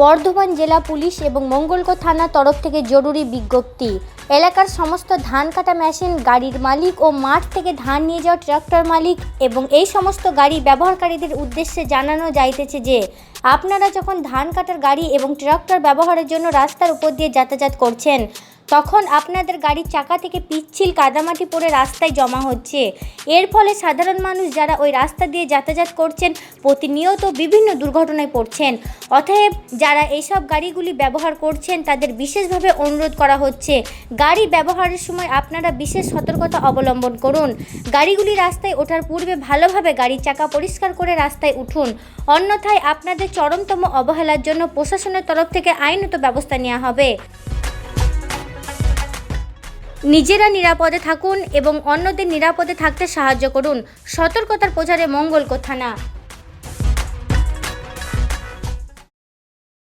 বর্ধমান জেলা পুলিশ এবং মঙ্গলকো থানা তরফ থেকে জরুরি বিজ্ঞপ্তি। এলাকার সমস্ত ধান কাটা মেশিন গাড়ির মালিক ও মাঠ থেকে ধান নিয়ে যাওয়া ট্রাক্টর মালিক এবং এই সমস্ত গাড়ি ব্যবহারকারীদের উদ্দেশ্যে জানানো যাইতেছে যে, আপনারা যখন ধান কাটার গাড়ি এবং ট্রাক্টর ব্যবহারের জন্য রাস্তার উপর দিয়ে যাতায়াত করছেন তখন আপনাদের গাড়ির চাকা থেকে পিচ্ছিল কাদামাটি পড়ে রাস্তায় জমা হচ্ছে। এর ফলে সাধারণ মানুষ যারা ওই রাস্তা দিয়ে যাতায়াত করছেন, প্রতিনিয়ত বিভিন্ন দুর্ঘটনায় পড়ছেন। অতএব যারা এইসব গাড়িগুলি ব্যবহার করছেন, তাদের বিশেষভাবে অনুরোধ করা হচ্ছে, গাড়ি ব্যবহারের সময় আপনারা বিশেষ সতর্কতা অবলম্বন করুন। গাড়িগুলি রাস্তায় ওঠার পূর্বে ভালোভাবে গাড়ির চাকা পরিষ্কার করে রাস্তায় উঠুন। অন্যথায় আপনাদের চরমতম অবহেলার জন্য প্রশাসনের তরফ থেকে আইনত ব্যবস্থা নেওয়া হবে। নিজেরা নিরাপদে থাকুন এবং অন্যদের নিরাপদে থাকতে সাহায্য করুন। সতর্কতার প্রচারে মঙ্গল থানা।